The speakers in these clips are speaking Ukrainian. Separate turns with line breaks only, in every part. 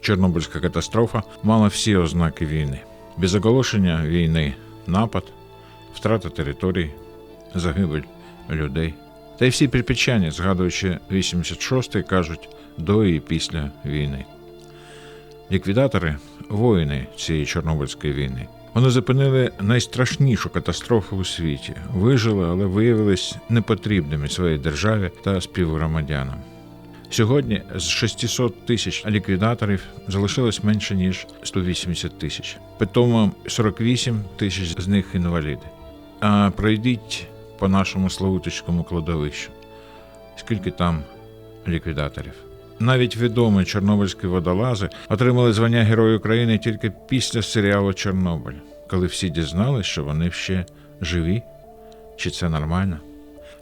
Чорнобильська катастрофа мала всі ознаки війни: без оголошення війни, напад, втрата територій, загибель людей. Та й всі припічані, згадуючи 86-й, кажуть до і після війни. Ліквідатори воїни цієї Чорнобильської війни. Вони зупинили найстрашнішу катастрофу у світі, вижили, але виявились непотрібними своїй державі та співгромадянам. Сьогодні з 600 тисяч ліквідаторів залишилось менше ніж 180 тисяч. Питомо 48 тисяч з них інваліди. А пройдіть по нашому Славутицькому кладовищу. Скільки там ліквідаторів? Навіть відомі чорнобильські водолази отримали звання Герою України тільки після серіалу Чорнобиль, коли всі дізнали, що вони ще живі. Чи це нормально?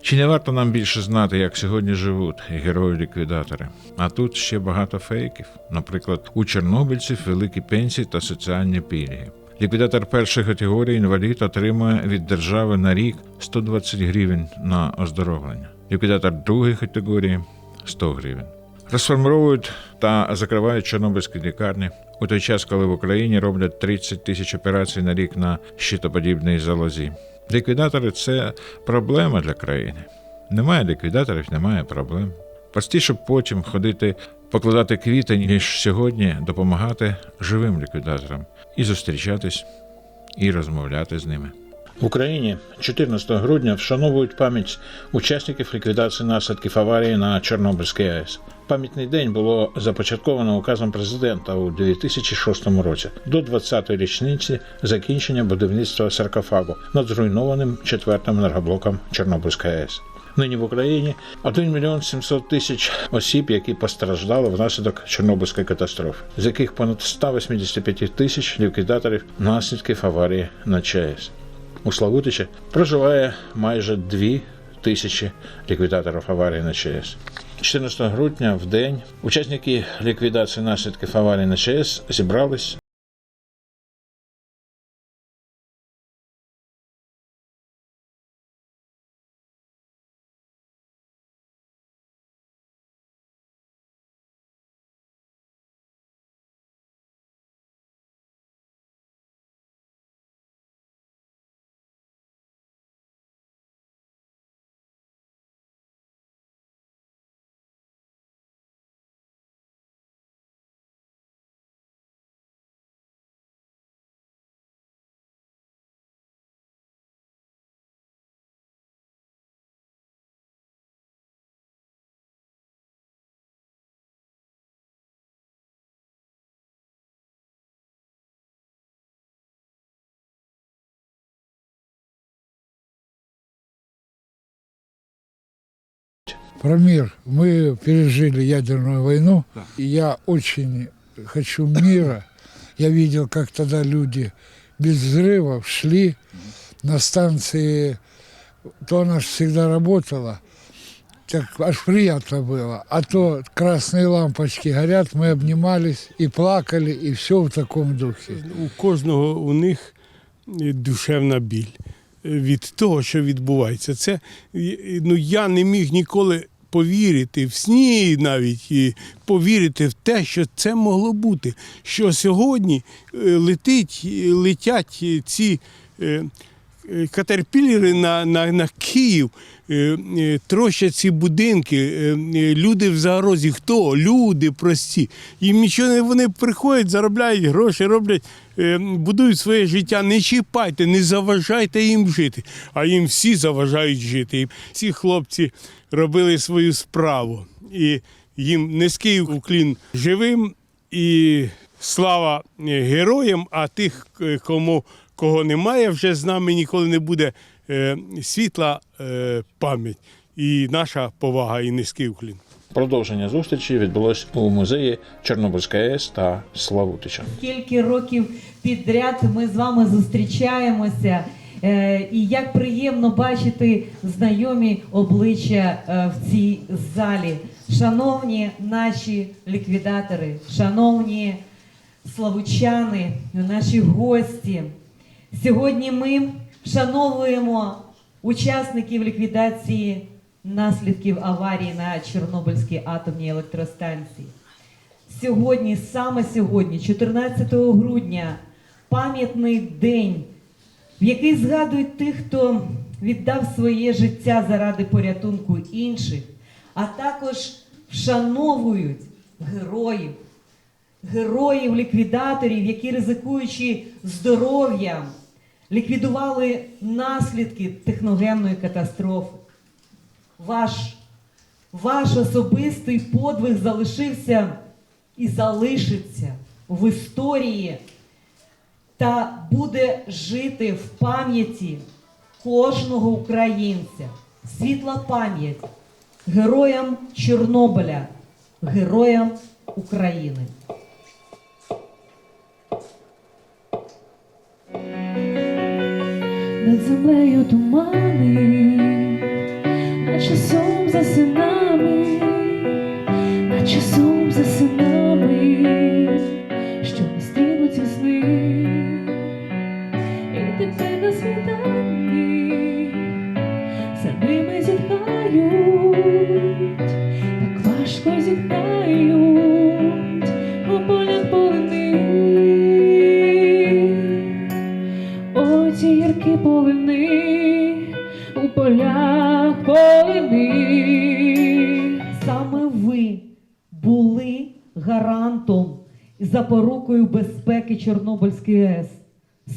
Чи не варто нам більше знати, як сьогодні живуть герої-ліквідатори? А тут ще багато фейків. Наприклад, у чорнобильців великі пенсії та соціальні пільги. Ліквідатор першої категорії інвалід отримує від держави на рік 120 гривень на оздоровлення. Ліквідатор другої категорії 100 гривень. Розформовують та закривають чорнобильські лікарні у той час, коли в Україні роблять 30 тисяч операцій на рік на щитоподібній залозі. Ліквідатори це проблема для країни. Немає ліквідаторів, немає проблем. Простіше потім ходити покладати квіти, ніж сьогодні допомагати живим ліквідаторам і зустрічатись, і розмовляти з ними. В Україні 14 грудня вшановують пам'ять учасників ліквідації наслідків аварії на Чорнобильській АЕС. Пам'ятний день було започатковано указом президента у 2006 році до 20-ї річниці закінчення будівництва саркофагу над зруйнованим четвертим енергоблоком Чорнобильської АЕС. Нині в Україні 1 мільйон 700 тисяч осіб, які постраждали внаслідок Чорнобильської катастрофи, з яких понад 185 тисяч ліквідаторів наслідків аварії на ЧАЕС. У Славутичі проживає майже дві тисячі ліквідаторів аварії на ЧАЕС. 14 грудня в день учасники ліквідації наслідків аварії на ЧАЕС зібрались
Про мир. Мы пережили ядерную войну. И я очень хочу мира. Я видел, как тогда люди без взрывов шли на станции. То она ж всегда работала. Так аж приятно было. А то красные лампочки горят, мы обнимались и плакали, и все в таком духе.
У кожного у них е, душевна біль е, від того, що відбувається. Це е, ну я не міг ніколи повірити в сні навіть і повірити в те, що це могло бути. Що сьогодні е, летить, е, летять е, ці. Е, Катерпілери на, на, на Київ е, е, трощать ці будинки, люди в загрозі. Хто? Люди прості. Їм нічого не вони приходять, заробляють гроші, роблять, будують своє життя. Не чіпайте, не заважайте їм жити. А їм всі заважають жити. І ці хлопці робили свою справу. І їм низький уклін живим і слава героям, а тих, кому кого немає, вже з нами ніколи не буде е, світла е, пам'ять і наша повага і низький уклін.
Продовження зустрічі відбулось у музеї Чорнобильської АЕС та Славутича.
Скільки років підряд ми з вами зустрічаємося, е, і як приємно бачити знайомі обличчя е, в цій залі. Шановні наші ліквідатори, шановні славучани, наші гості. Сьогодні ми вшановуємо учасників ліквідації наслідків аварії на Чорнобильській атомній електростанції. сьогодні, саме сьогодні, 14 грудня, пам'ятний день, в який згадують тих, хто віддав своє життя заради порятунку інших, а також вшановують героїв, героїв-ліквідаторів, які ризикуючи здоров'ям, ліквідували наслідки техногенної катастрофи. Ваш, ваш особистий подвиг залишився і залишиться в історії та буде жити в пам'яті кожного українця. Світла пам'ять героям Чорнобиля, героям України.
Тумани, наче сум за синами, наче сум за синами, що не стрінуть сни, і тепер на світанні за ними зітхають, полях полини.
Саме ви були гарантом і запорукою безпеки Чорнобильської АЕС.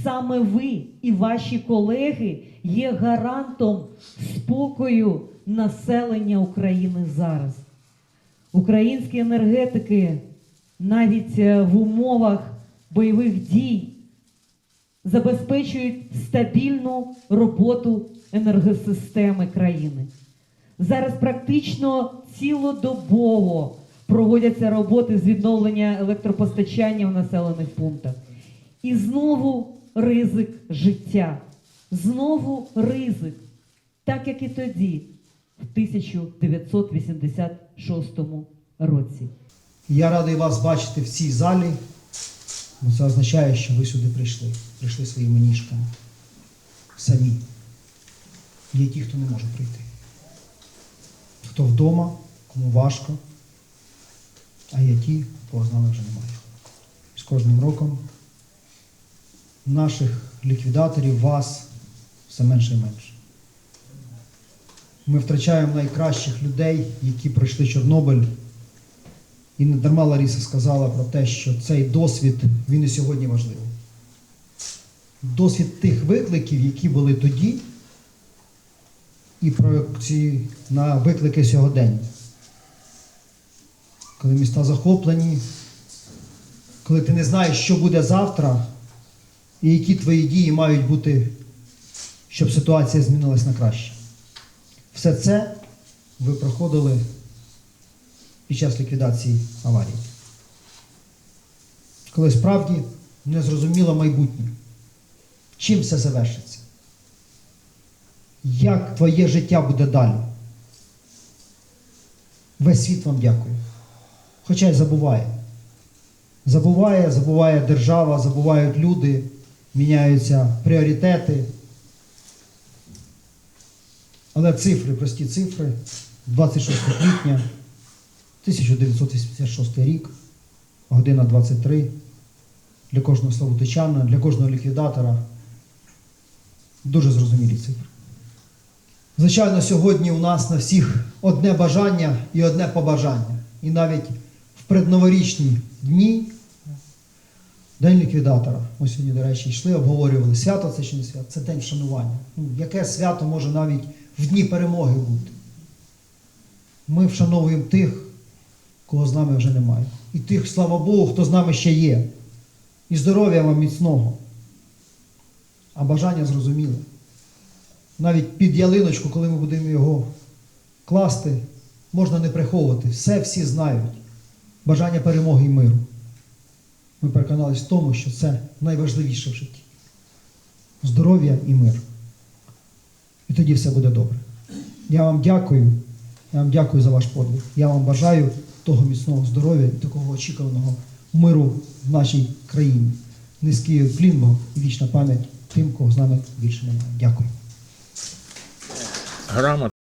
Саме ви і ваші колеги є гарантом спокою населення України зараз. Українські енергетики навіть е, в умовах бойових дій забезпечують стабільну роботу енергосистеми країни. Зараз практично цілодобово проводяться роботи з відновлення електропостачання в населених пунктах. І знову ризик життя. Знову ризик, так як і тоді, в 1986 році.
Я радий вас бачити в цій залі, це означає, що ви сюди прийшли. Прийшли своїми ніжками. Самі. Є ті, хто не може прийти. Хто вдома, кому важко, а є ті, кого з нами вже немає. З кожним роком наших ліквідаторів, вас все менше і менше. Ми втрачаємо найкращих людей, які пройшли Чорнобиль. І не дарма Ларіса сказала про те, що цей досвід він і сьогодні важливий. Досвід тих викликів, які були тоді, і проекції на виклики сьогодення. Коли міста захоплені, коли ти не знаєш, що буде завтра, і які твої дії мають бути, щоб ситуація змінилась на краще. Все це ви проходили під час ліквідації аварії. Коли справді незрозуміло майбутнє, чим все завершиться, як твоє життя буде далі. Весь світ вам дякує. Хоча й забуває. Забуває, забуває держава, забувають люди, міняються пріоритети. Але цифри, прості цифри, 26 квітня 1986 рік, година 23. Для кожного славутичана, для кожного ліквідатора. Дуже зрозумілі цифри. Звичайно, сьогодні у нас на всіх одне бажання і одне побажання. І навіть в предноворічні дні, День ліквідатора. Ми сьогодні, до речі, йшли, обговорювали, свято це чи не свято, це день вшанування. Ну, яке свято може навіть в дні перемоги бути? Ми вшановуємо тих, кого з нами вже немає. І тих, слава Богу, хто з нами ще є. І здоров'я вам міцного. А бажання зрозуміле. Навіть під ялиночку, коли ми будемо його класти, можна не приховувати. Все всі знають. Бажання перемоги і миру. Ми переконались в тому, що це найважливіше в житті. Здоров'я і мир. І тоді все буде добре. Я вам дякую. Я вам дякую за ваш подвиг. Я вам бажаю того міцного здоров'я і такого очікуваного миру в нашій країні. Низький плін вам і вічна пам'ять тим, кого з нами більше немає. Дякую.
Грамотно.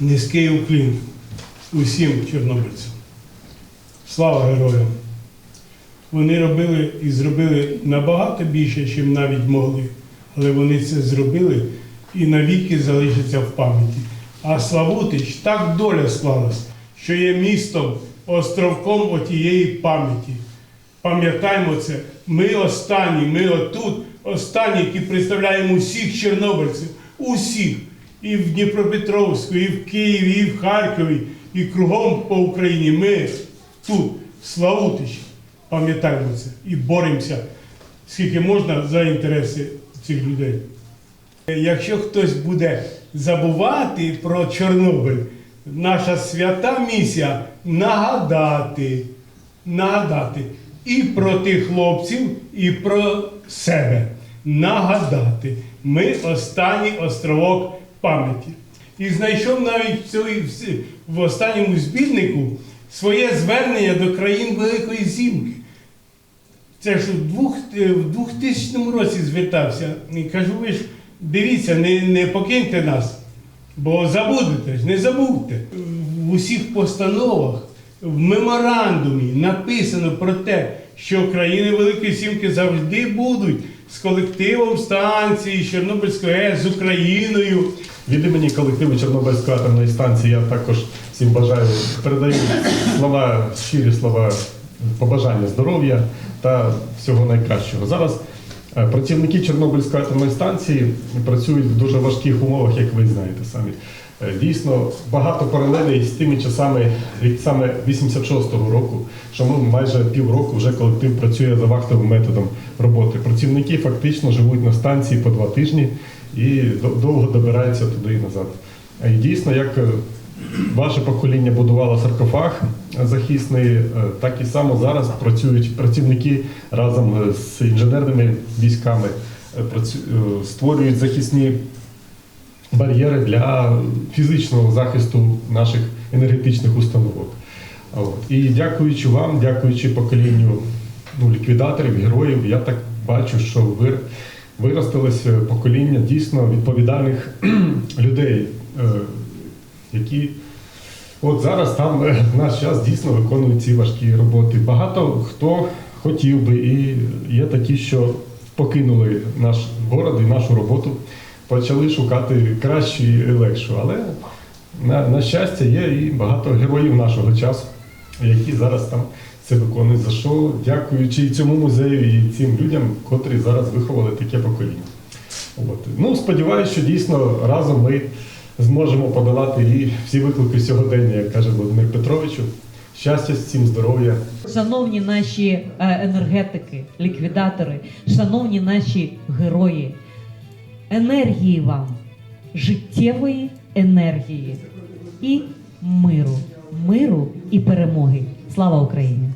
Низький уклін усім чорнобильцям. Слава героям! Вони робили і зробили набагато більше, ніж навіть могли. Але вони це зробили і навіки залишаться в пам'яті. А Славутич так доля склалась, що є містом, островком отієї пам'яті. Пам'ятаємо це, ми останні, ми отут, останні, які представляємо усіх чорнобильців, усіх. І в Дніпропетровську, і в Києві, і в Харкові, і кругом по Україні. Ми тут, Славутич, пам'ятаємо це і боремося, скільки можна за інтереси цих людей. Якщо хтось буде забувати про Чорнобиль, наша свята місія нагадати, нагадати і про тих хлопців, і про себе. Нагадати. Ми останній островок пам'яті. І знайшов навіть в, в останньому збірнику своє звернення до країн Великої Зімки. Це ж у е, в 2000 році звертався. І кажу, ви ж дивіться, не, не покиньте нас, бо забудете ж, не забудьте. В усіх постановах, в меморандумі написано про те, що країни Великої Сімки завжди будуть з колективом станції Чорнобильської АЕС, з Україною.
Від імені колективу Чорнобильської атомної станції я також всім бажаю передаю слова, щирі слова побажання здоров'я та всього найкращого. Зараз е, працівники Чорнобильської атомної станції працюють в дуже важких умовах, як ви знаєте самі. Е, Дійсно, багато паралелей з тими часами, від саме 86-го року, що ми майже півроку вже колектив працює за вахтовим методом роботи. Працівники фактично живуть на станції по два тижні і довго добираються туди і назад. І дійсно, як е, ваше покоління будувало саркофаг захисний, е, так і само зараз працюють працівники разом е, з інженерними військами, е, е, створюють захисні бар'єри для фізичного захисту наших енергетичних установок. І дякуючи вам, дякуючи поколінню ну, ліквідаторів, героїв, я так бачу, що ви виростилося покоління дійсно відповідальних людей, е, які от зараз там е, в наш час дійсно виконують ці важкі роботи. Багато хто хотів би, і є такі, що покинули наш город і нашу роботу, почали шукати кращу і легшу. Але на, на щастя є і багато героїв нашого часу, які зараз там це виконують. За що дякуючи цьому музею і цим людям, котрі зараз виховали таке покоління. От. Ну, сподіваюся, що дійсно разом ми зможемо подолати і всі виклики сьогодення, як каже Володимир Петровичу. Щастя, всім здоров'я.
Шановні наші е, енергетики, ліквідатори, шановні наші герої, енергії вам, життєвої енергії і миру, миру і перемоги. Слава Україні!